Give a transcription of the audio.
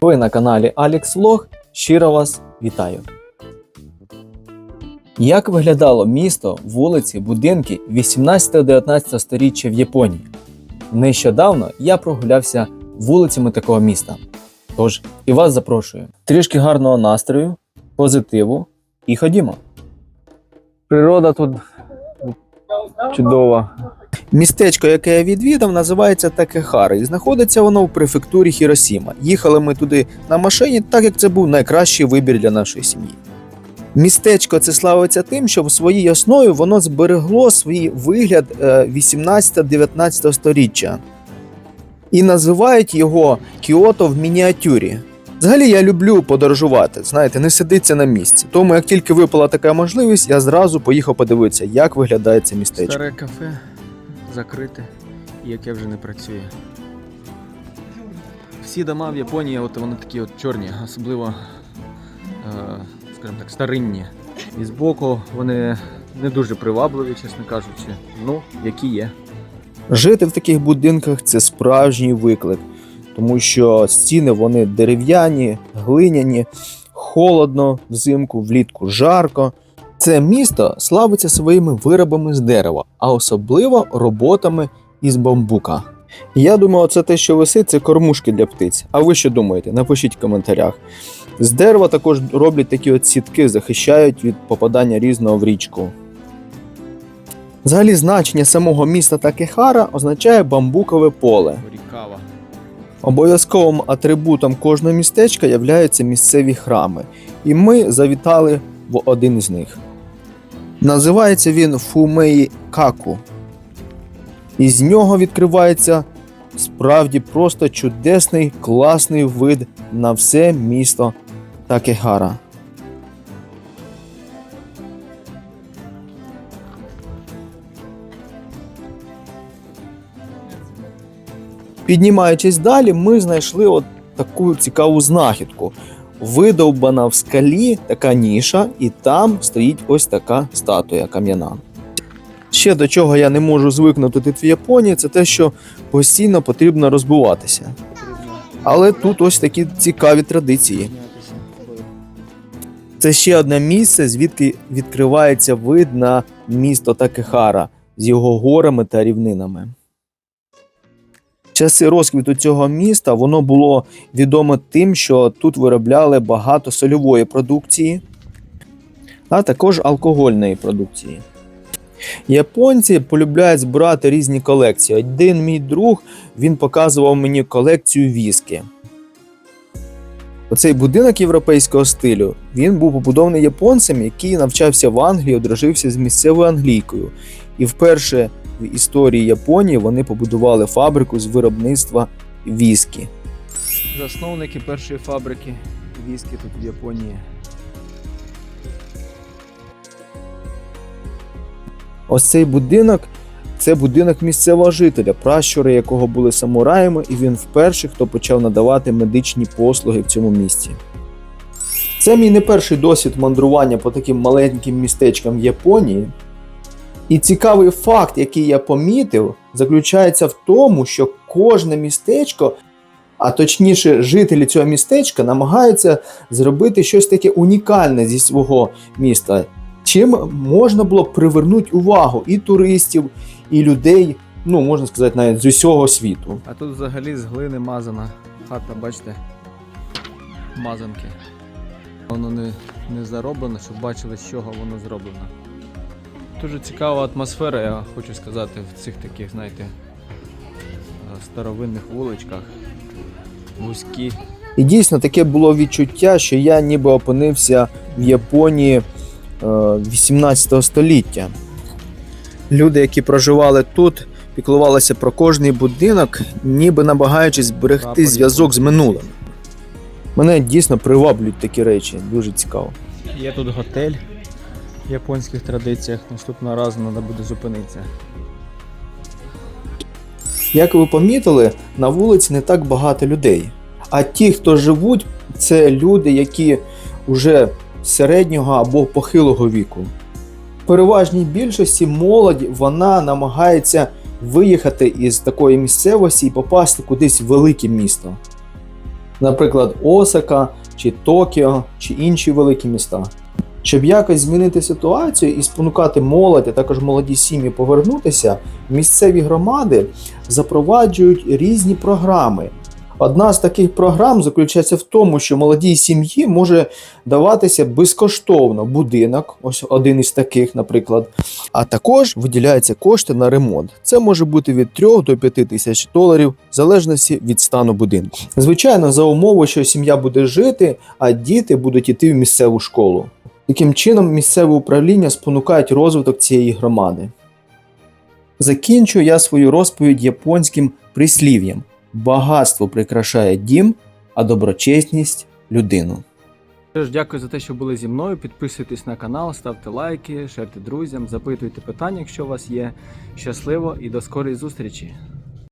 Ви на каналі Alex Vlog. Щиро вас вітаю. Як виглядало місто, вулиці, будинки 18-19 сторіччя в Японії? Нещодавно я прогулявся вулицями такого міста. Тож і вас запрошую. Трішки гарного настрою, позитиву і ходімо. Природа тут чудова. Містечко, яке я відвідав, називається Такехара, і знаходиться воно в префектурі Хіросіма. Їхали ми туди на машині, так як це був найкращий вибір для нашої сім'ї. Містечко це славиться тим, що в своїй основі воно зберегло свій вигляд е, 18-19 сторіччя і називають його Кіото в мініатюрі. Взагалі я люблю подорожувати, знаєте, не сидиться на місці. Тому як тільки випала така можливість, я зразу поїхав подивитися, як виглядає це містечко. Старе кафе закрите, і яке вже не працює. Всі дома в Японії, от вони такі от чорні, особливо, е, скажімо так, старинні. І збоку вони не дуже привабливі, чесно кажучи. Ну, які є. Жити в таких будинках це справжній виклик, тому що стіни вони дерев'яні, глиняні, холодно взимку, влітку жарко. Це місто славиться своїми виробами з дерева, а особливо роботами із бамбука. Я думаю, це те, що висить, це кормушки для птиць. А ви що думаєте? Напишіть в коментарях. З дерева також роблять такі от сітки, захищають від попадання різного в річку. Взагалі, значення самого міста Такехара означає бамбукове поле. Рікава. Обов'язковим атрибутом кожного містечка являються місцеві храми, і ми завітали в один з них. Називається він Фумеї Каку. І з нього відкривається справді просто чудесний класний вид на все місто Такехара. Піднімаючись далі, ми знайшли от таку цікаву знахідку. Видовбана в скалі така ніша, і там стоїть ось така статуя кам'яна. Ще до чого я не можу звикнути тут в Японії, це те, що постійно потрібно розбиватися. Але тут ось такі цікаві традиції. Це ще одне місце, звідки відкривається вид на місто Такехара з його горами та рівнинами. Часи розквіту цього міста воно було відомо тим, що тут виробляли багато сольової продукції, а також алкогольної продукції. Японці полюбляють збирати різні колекції. Один мій друг він показував мені колекцію віскі. Оцей будинок європейського стилю він був побудований японцем, який навчався в Англії, одружився з місцевою англійкою. І вперше в історії Японії вони побудували фабрику з виробництва віскі. Засновники першої фабрики віскі тут в Японії. Ось цей будинок це будинок місцевого жителя, пращури якого були самураями, і він вперше, хто почав надавати медичні послуги в цьому місті. Це мій не перший досвід мандрування по таким маленьким містечкам Японії. І цікавий факт, який я помітив, заключається в тому, що кожне містечко, а точніше, жителі цього містечка намагаються зробити щось таке унікальне зі свого міста, чим можна було привернути увагу і туристів, і людей, ну можна сказати, навіть з усього світу. А тут взагалі з глини мазана хата, бачите? Мазанки. Воно не, не зароблено, щоб бачили, з чого воно зроблено. Дуже цікава атмосфера, я хочу сказати, в цих таких, знаєте, е, старовинних вуличках. Вузькі. І дійсно таке було відчуття, що я ніби опинився в Японії е, 18 століття. Люди, які проживали тут, піклувалися про кожний будинок, ніби намагаючись зберегти зв'язок з минулим. Мене дійсно приваблюють такі речі, дуже цікаво. Є тут готель в японських традиціях. Наступного разу треба буде зупинитися. Як ви помітили, на вулиці не так багато людей. А ті, хто живуть, це люди, які вже середнього або похилого віку. В переважній більшості молодь вона намагається виїхати із такої місцевості і попасти кудись в велике місто. Наприклад, Осака чи Токіо чи інші великі міста. Щоб якось змінити ситуацію і спонукати молодь, а також молоді сім'ї повернутися, місцеві громади запроваджують різні програми. Одна з таких програм заключається в тому, що молодій сім'ї може даватися безкоштовно будинок, ось один із таких, наприклад. А також виділяються кошти на ремонт. Це може бути від 3 до 5 тисяч доларів, в залежності від стану будинку. Звичайно, за умови, що сім'я буде жити, а діти будуть іти в місцеву школу. Таким чином, місцеве управління спонукають розвиток цієї громади. Закінчу я свою розповідь японським прислів'ям: багатство прикрашає дім, а доброчесність людину. Тож, дякую за те, що були зі мною. Підписуйтесь на канал, ставте лайки, шерте друзям, запитуйте питання, якщо у вас є. Щасливо і до скорої зустрічі!